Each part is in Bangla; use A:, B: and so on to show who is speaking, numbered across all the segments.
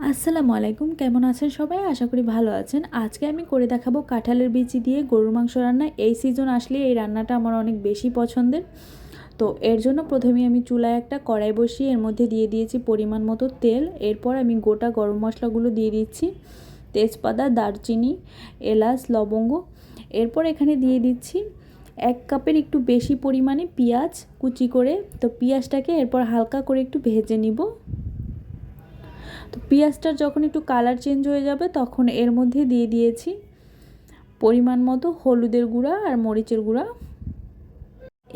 A: আসসালামু আলাইকুম, কেমন আছেন সবাই? আশা করি ভালো আছেন। আজকে আমি করে দেখাবো কাঁঠালের বিচি দিয়ে গরুর মাংস রান্না। এই সিজন আসলে এই রান্নাটা আমার অনেক বেশি পছন্দের। তো এর জন্য প্রথমে আমি চুলায় একটা কড়াই বসিয়ে এর মধ্যে দিয়ে দিয়েছি পরিমাণ মতো তেল। এরপর আমি গোটা গরম মশলাগুলো দিয়ে দিচ্ছি। তেজপাতা, দারচিনি, এলাচ, লবঙ্গ। এরপর এখানে দিয়ে দিচ্ছি এক কাপের একটু বেশি পরিমাণে পেঁয়াজ কুচি করে। তো পেঁয়াজটাকে এরপর হালকা করে একটু ভেজে নিব। তো পেঁয়াজটার যখন একটু কালার চেঞ্জ হয়ে যাবে, তখন এর মধ্যে দিয়ে দিয়েছি পরিমাণ মতো হলুদের গুঁড়া আর মরিচের গুঁড়া।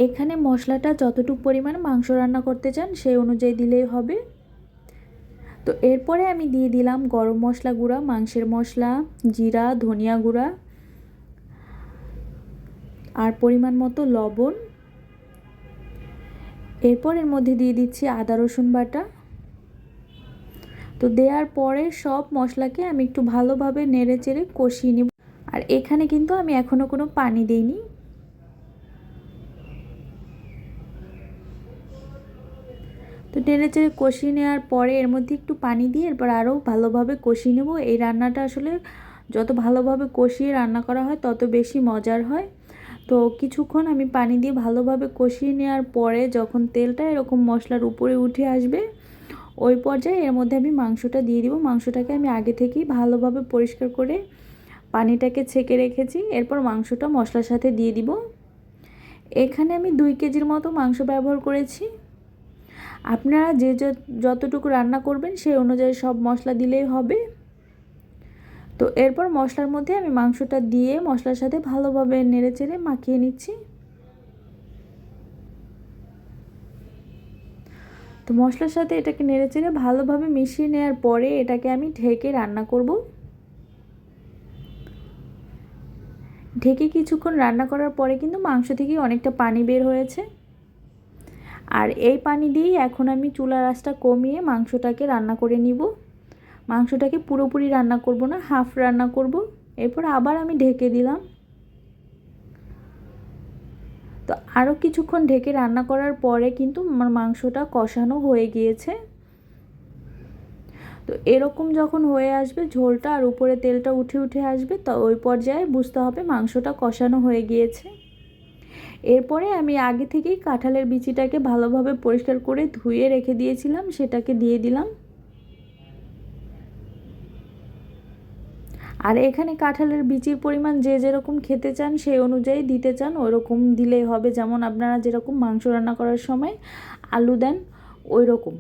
A: এখানে মশলাটা যতটুকু পরিমাণ মাংস রান্না করতে চান, সেই অনুযায়ী দিলেই হবে। তো এরপরে আমি দিয়ে দিলাম গরম মশলা গুঁড়া, মাংসের মশলা, জিরা, ধনিয়া গুঁড়া আর পরিমাণ মতো লবণ। এরপর এর মধ্যে দিয়ে দিচ্ছি আদা রসুন বাটা। তো দেওয়ার পরে সব মশলাকে আমি একটু ভালোভাবে নেড়ে চেড়ে কষিয়ে নিব। আর এখানে কিন্তু আমি এখনও কোনো পানি দিইনি। তো নেড়ে চেড়ে কষিয়ে নেওয়ার পরে এর মধ্যে একটু পানি দিয়ে এরপর আরও ভালোভাবে কষিয়ে নেব। এই রান্নাটা আসলে যত ভালোভাবে কষিয়ে রান্না করা হয়, তত বেশি মজার হয়। তো কিছুক্ষণ আমি পানি দিয়ে ভালোভাবে কষিয়ে নেওয়ার পরে যখন তেলটা এরকম মশলার উপরে উঠে আসবে ওই পর্যায়ে এর মধ্যে আমি মাংসটা দিয়ে দিব। মাংসটাকে আমি আগে থেকেই ভালোভাবে পরিষ্কার করে পানিটাকে ছেঁকে রেখেছি। এরপর মাংসটা মশলার সাথে দিয়ে দিব। এখানে আমি দুই কেজির মতো মাংস ব্যবহার করেছি। আপনারা যে যতটুকু রান্না করবেন সেই অনুযায়ী সব মশলা দিলেই হবে। তো এরপর মশলার মধ্যে আমি মাংসটা দিয়ে মশলার সাথে ভালোভাবে নেড়ে চেড়ে মাখিয়ে নিচ্ছি। তো মশলার সাথে এটাকে নেড়ে চেড়ে ভালোভাবে মিশিয়ে নেওয়ার পরে এটাকে আমি ঢেকে রান্না করব। ঢেকে কিছুক্ষণ রান্না করার পরে কিন্তু মাংস থেকে অনেকটা পানি বের হয়েছে। আর এই পানি দিয়েই এখন আমি চুলার আঁচটা কমিয়ে মাংসটাকে রান্না করে নিব। মাংসটাকে পুরোপুরি রান্না করব না, হাফ রান্না করব। এরপর আবার আমি ঢেকে দিলাম। তো আরও কিছুক্ষণ ঢেকে রান্না করার পরে কিন্তু আমার মাংসটা কষানো হয়ে গিয়েছে। তো এরকম যখন হয়ে আসবে, ঝোলটা আর উপরে তেলটা উঠে উঠে আসবে, তো ওই পর্যায়ে বুঝতে হবে মাংসটা কষানো হয়ে গিয়েছে। এরপরে আমি আগে থেকেই কাঁঠালের বিচিটাকে ভালোভাবে পরিষ্কার করে ধুয়ে রেখে দিয়েছিলাম, সেটাকে দিয়ে দিলাম। আর এখানে কাঁঠালের বিচির পরিমাণ যে যেরকম খেতে চান সেই অনুযায়ী দিতে চান, ওরকম দিলেই হবে। যেমন আপনারা যেরকম মাংস রান্না করার সময় আলু দেন ওই রকম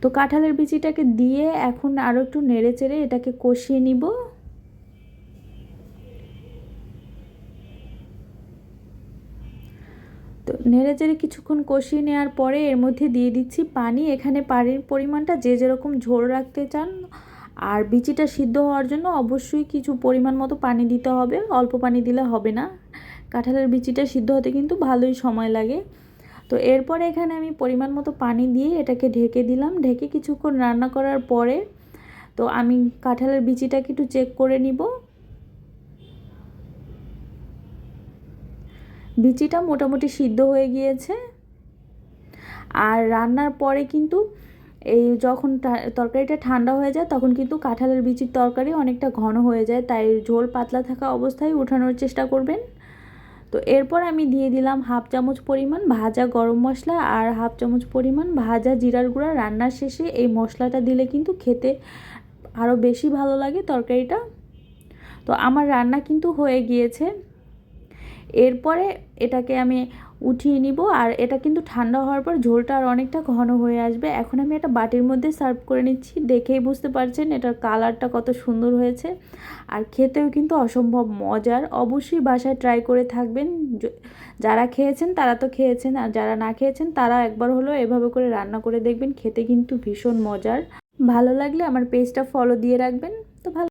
A: তো কাঁঠালের বিচিটাকে দিয়ে এখন আরও একটু নেড়ে চেড়ে এটাকে কষিয়ে নিব। তো নেড়ে চেড়ে কিছুক্ষণ কষিয়ে নেওয়ার পরে এর মধ্যে দিয়ে দিচ্ছি পানি। এখানে পানির পরিমাণটা যে যেরকম ঝোল রাখতে চান আর বিচিটা সিদ্ধ হওয়ার জন্য অবশ্যই কিছু পরিমাণ মতো পানি দিতে হবে। অল্প পানি দিলে হবে না। কাঁঠালের বিচিটা সিদ্ধ হতে কিন্তু ভালোই সময় লাগে। তো এরপরে এখানে আমি পরিমাণ মতো পানি দিয়ে এটাকে ঢেকে দিলাম। ঢেকে কিছুক্ষণ রান্না করার পরে তো আমি কাঁঠালের বিচিটাকে একটু চেক করে নিব। বিচিটা মোটামুটি সিদ্ধ হয়ে গিয়েছে। আর রান্নার পরে কিন্তু এই যখন তরকারিটা ঠান্ডা হয়ে যায় তখন কিন্তু কাঁঠালের বিচির তরকারি অনেকটা ঘন হয়ে যায়, তাই ঝোল পাতলা থাকা অবস্থায় উঠানোর চেষ্টা করবেন। তো এরপর আমি দিয়ে দিলাম হাফ চামচ পরিমাণ ভাজা গরম মশলা আর হাফ চামচ পরিমাণ ভাজা জিরার গুঁড়া। রান্নার শেষে এই মশলাটা দিলে কিন্তু খেতে আরও বেশি ভালো লাগে তরকারিটা। তো আমার রান্না কিন্তু হয়ে গিয়েছে। এরপরে এটাকে আমি উঠিয়ে নিব আর এটা কিন্তু ঠান্ডা হওয়ার পর ঝোলটা আর অনেকটা ঘন হয়ে আসবে। এখন আমি একটা বাটির মধ্যে সার্ভ করে নিচ্ছি। দেখেই বুঝতে পারছেন এটার কালারটা কত সুন্দর হয়েছে। আর খেতেও কিন্তু অসম্ভব মজার। অবশ্যই বাসায় ট্রাই করে থাকবেন। যারা খেয়েছেন তারা তো খেয়েছেন আর যারা না খেয়েছেন তারা একবার হলেও এভাবে করে রান্না করে দেখবেন। খেতে কিন্তু ভীষণ মজার। ভালো লাগলে আমার পেজটা ফলো দিয়ে রাখবেন। তো ভালো